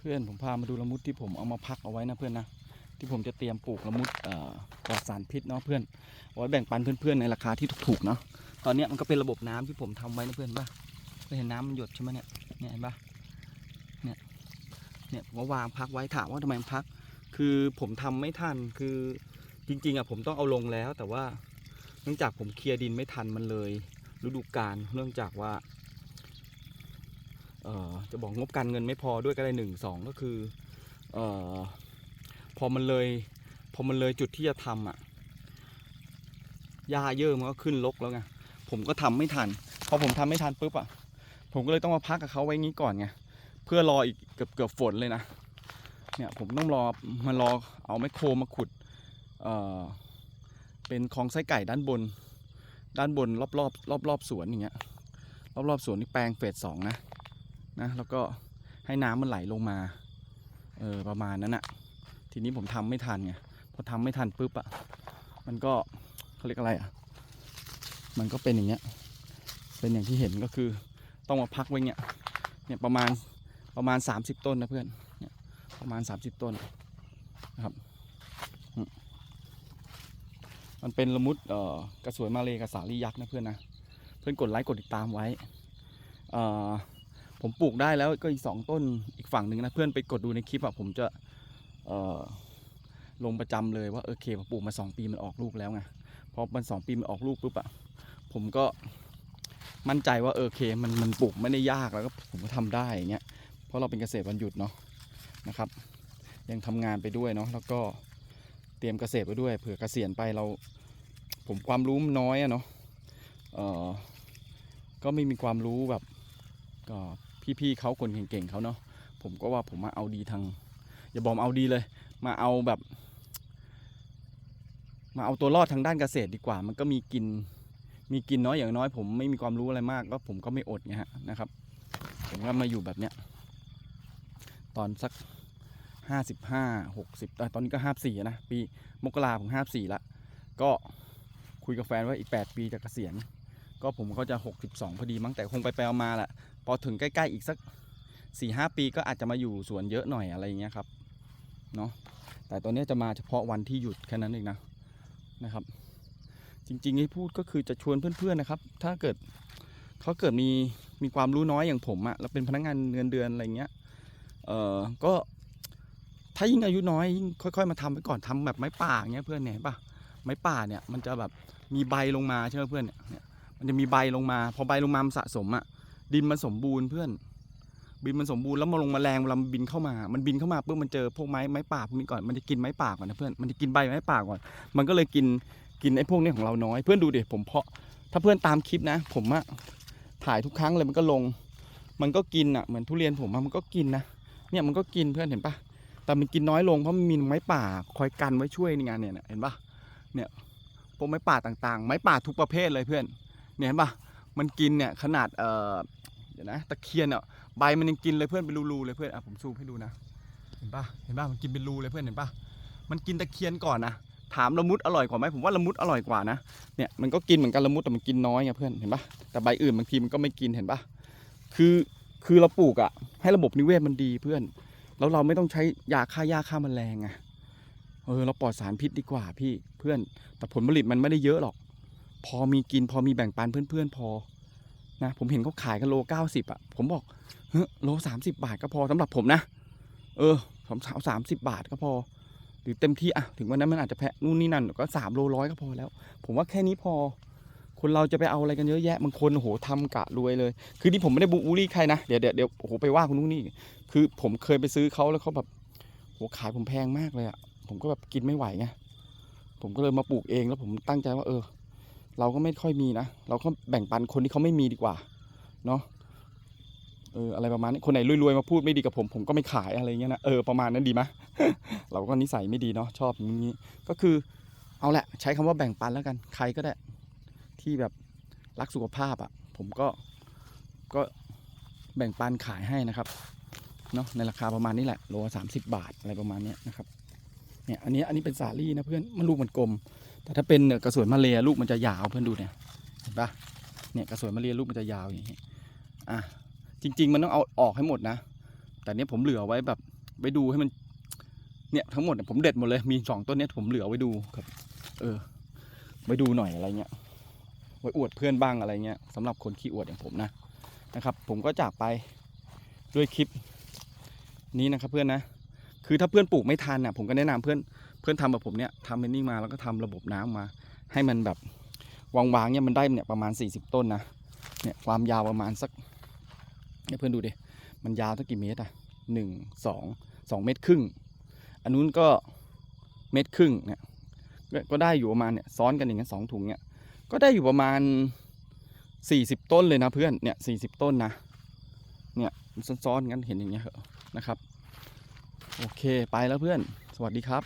เพื่อนผมพามาดูละมุดที่ผมเอามาพักเอาไว้นะเพื่อนนะที่ผมจะเตรียมปลูกละมุดปลอดสารพิษเนาะเพื่อนเอาไว้แบ่งปันเพื่อนๆในราคาที่ถูกๆเนาะตอนนี้มันก็เป็นระบบน้ำที่ผมทำไว้นะเพื่อนป่ะเห็นน้ำมันหยดใช่ไหมเนี่ยเนี่ยเห็นป่ะเนี่ยเนี่ยผมก็วางพักไว้ถามว่าทำไมพัก คือผมทำไม่ทันคือจริงๆอะผมต้องเอาลงแล้ว แต่ว่าเนื่องจากผมเคลียร์ดินไม่ทันมันเลยฤดูกาลเนื่องจากว่า จะบอกงบการเงินไม่พอด้วยก็ได้หนึ่งสองก็คืออพอมันเลยพอมันเลยจุดที่จะทำอะหญ้าเยอะมันก็ขึ้นลกแล้วไงผมก็ทำไม่ทัน พอผมทำไม่ทันปุ๊บอะผมก็เลยต้องมาพักกับเขาไว้งี้ก่อนไงเพื่อรออีกเกือบเกือบฝนเลยนะเนี่ยผมต้องรอมารอเอาไมโครมาขุดเอ่อเป็นคลองไส้ไก่ด้านบน ด้านบนรอบรอบรอบรอบสวนอย่างเงี้ยรอบรอบสวนนี่แปลงเฟสสองนะ นะแล้วก็ให้น้ำมันไหลลงมาเออประมาณนั้นอะทีนี้ผมทำไม่ทันไงพอทำไม่ทันปุ๊บอะมันก็เขาเรียกอะไรอะมันก็เป็นอย่างเงี้ยเป็นอย่างที่เห็นก็คือต้องมาพักไว้เงี้ยเนี่ยประมาณประมาณ 30 ต้นนะเพื่อนเนี่ยประมาณ 30 ต้นนะครับมมันเป็นละมุดเอ่อกระสวยมาเลกับสาลียักษ์นะเพื่อนนะเพื่อนกดไลค์กดติดตามไว้เอ่อ ผมปลูกได้แล้วก็อีกสองต้นอีกฝั่งหนึ่งนะเพื่อนไปกดดูในคลิปอะผมจะเออลงประจำเลยว่าเออเคผมปลูกมาสองปีมันออกลูกแล้วไงพอมันสองปีมันออกลูกปุ๊บอะผมก็มั่นใจว่าเออเคมันมันปลูกไม่ได้ยากแล้วก็ผมก็ทำได้อย่างเงี้ยเพราะเราเป็นเกษตรวันหยุดเนาะนะครับ ยังทำงานไปด้วยเนาะแล้วก็เตรียมเกษตรไปด้วยเผื่อเกษียณไปเรา ผมความรู้นน้อยอะเนาะเออก็ไม่มีความรู้แบบก็ พี่ๆเขาคนเก่งๆเขาเนาะผมก็ว่าผมมาเอาดีทางอย่าบอกมาเอาดีเลย มาเอาแบบ มาเอาตัวรอดทางด้านเกษตรดีกว่า มันก็มีกินมีกินน้อยอย่างน้อย ผมไม่มีความรู้อะไรมากก็ผมก็ไม่อดไงฮะนะครับ ผมก็มาอยู่แบบเนี้ยตอนสักห้าสิบห้าหกสิบตอนนี้ก็ห้าสี่นะ ปีมกราผมห้าสี่ละก็คุยกับแฟนว่าอีกแปดปีจะเกษียณ ก็ผมก็จะหกสิบสองพอดีมั้งแต่คงไปไปเอามาแหละพอถึงใกล้ๆอีกสักสี่ห้าปีก็อาจจะมาอยู่สวนเยอะหน่อยอะไรอย่างเงี้ยครับเนาะแต่ตอนนี้จะมาเฉพาะวันที่หยุดแค่นั้นเองนะนะครับ จริงๆให้พูดก็คือจะชวนเพื่อนๆนะครับ ถ้าเกิดเขาเกิดมีมีความรู้น้อยอย่างผมอะแล้วเป็นพนักงานเงินเดือนอะไรเงี้ยเออก็ถ้ายิ่งอายุน้อยยิ่งค่อยๆมาทำไปก่อนทำแบบไม้ป่าอย่างเงี้ยเพื่อนเนี่ยเห็นปะไม้ป่าเนี่ยมันจะแบบมีใบลงมาใช่ไหมเพื่อนเนี่ย มันจะมีใบลงมา พอใบลงมามันสะสมอะดินมันสมบูรณ์เพื่อนดินมันสมบูรณ์แล้วมาลงแมลงเวลามันบินเข้ามา มันบินเข้ามาปุ๊บมันเจอพวกไม้ไม้ป่าพวกนี้ก่อน มันจะกินไม้ป่าก่อนนะเพื่อน มันจะกินใบไม้ป่าก่อน มันก็เลยกินกินไอ้พวกนี้ของเราน้อย เพื่อนดูดิผมเพาะ ถ้าเพื่อนตามคลิปนะ ผมอะถ่ายทุกครั้งเลยมันก็ลง มันก็กินอะเหมือนทุเรียนผมอะมันก็กินนะ เนี่ยมันก็กินเพื่อนเห็นปะแต่มันกินน้อยลงเพราะมันมีไม้ป่าคอยกันไว้ช่วยในงานเนี่ยเห็นปะเนี่ยพวกไม้ป่าต่างๆ ไม้ป่าทุกประเภทเลยเพื่อน เนี่ยเห็นปะมันกินเนี่ยขนาดเอ่อเดี๋ยวนะตะเคียนอะใบมันยังกินเลยเพื่อนเป็นรูๆเลยเพื่อนอะผมซูมให้ดูนะเห็นปะเห็นปะมันกินเป็นรูเลยเพื่อนเห็นปะมันกินตะเคียนก่อนนะถามละมุดอร่อยกว่าไหมผมว่าละมุดอร่อยกว่านะเนี่ยมันก็กินเหมือนกันละมุดแต่มันกินน้อยไงเพื่อนเห็นปะแต่ใบอื่นบางทีมันก็ไม่กินเห็นปะคือคือเราปลูกอะให้ระบบนิเวศมันดีเพื่อนแล้วเราไม่ต้องใช้ยาฆ่าหญ้าฆ่าแมลงไงเออเราปลอดสารพิษดีกว่าพี่เพื่อน แต่ผลผลิตมันไม่ได้เยอะหรอก พอมีกินพอมีแบ่งปันเพื่อนๆพอนะผมเห็นเขาขายกันโลเก้าสิบอะ ผมบอกเฮ้โลสามสิบาทก็พอสำหรับผมนะ เออผมเอาสามสิบาทก็พอ หรือเต็มที่อะ ถึงวันนั้นมันอาจจะแพะนู่นนี่นั่นก็สามโลร้อยก็พอแล้ว ผมว่าแค่นี้พอ คนเราจะไปเอาอะไรกันเยอะแยะบางคนโอ้โหทำกะรวยเลย คือที่ผมไม่ได้บูลลี่ใครนะ เดี๋ยวเดี๋ยวเดี๋ยวโอ้โหไปว่าคนนู้นนี่คือผมเคยไปซื้อเขาแล้วเขาแบบโหขายผมแพงมากเลยอะ ผมก็แบบกินไม่ไหวไงผมก็เลยมาปลูกเองแล้วผมตั้งใจว่าเออ เราก็ไม่ค่อยมีนะ เราก็แบ่งปันคนที่เขาไม่มีดีกว่า เนาะเอออะไรประมาณนี้คนไหนรวยๆมาพูดไม่ดีกับผม ผมก็ไม่ขายอะไรเงี้ยนะเออประมาณนั้นดีไหมเราก็นิสัยไม่ดีเนาะชอบอย่างนี้ ก็คือเอาแหละ ใช้คำว่าแบ่งปันแล้วกันใครก็ได้ที่แบบรักสุขภาพอะ่ะ ผมก็ก็แบ่งปันขายให้นะครับเนาะในราคาประมาณนี้แหละโลสามสิบบาทอะไรประมาณนี้นะครับ เนี่ยอันนี้อันนี้เป็นสาลี่นะเพื่อนมันลูกมันกลม แต่ถ้าเป็นกระสวยมาเลียลูกมันจะยาวเพื่อนดูเนี่ยเห็นปะเนี่ยกระสวยมาเลียลูกมันจะยาวอย่างนี้อะจริง ๆ มันต้องเอาออกให้หมดนะ แต่เนี้ยผมเหลือไว้แบบไว้ดูให้มันเนี่ยทั้งหมดเนี่ยผมเด็ดหมดเลยมีสองต้นเนี้ยผมเหลือไว้ดูครับ เออไว้ดูหน่อยอะไรเงี้ยไว้อวดเพื่อนบ้างอะไรเงี้ยสำหรับคนขี้อวดอย่างผมนะนะครับ ผมก็จากไปด้วยคลิปนี้นะครับเพื่อนนะ คือถ้าเพื่อนปลูกไม่ทันน่ะผมก็แนะนำเพื่อนเพื่อนทำแบบผมเนี่ยทำเป็นนี่งมาแล้วก็ทำระบบน้ำมา ให้มันแบบวางๆเนี่ยมันได้เนี่ยประมาณ 40 ต้นนะเนี่ยความยาวประมาณสักเนี่ยเพื่อนดูดิมันยาวตั้งกี่เมตรอะหนึ่งสองสองเมตรครึ่งอันนู้นก็เมตรครึ่งเนี่ยก็ได้อยู่ประมาณเนี่ยซ้อนกันอย่างเงี้ยสองถุงเนี่ยก็ได้อยู่ประมาณ 40 ต้นเลยนะเพื่อนเนี่ย40ต้นนะเนี่ยซ้อนๆกันเห็นอย่างเงี้ยเหรอนะครับ โอเค ไปแล้วเพื่อน สวัสดีครับ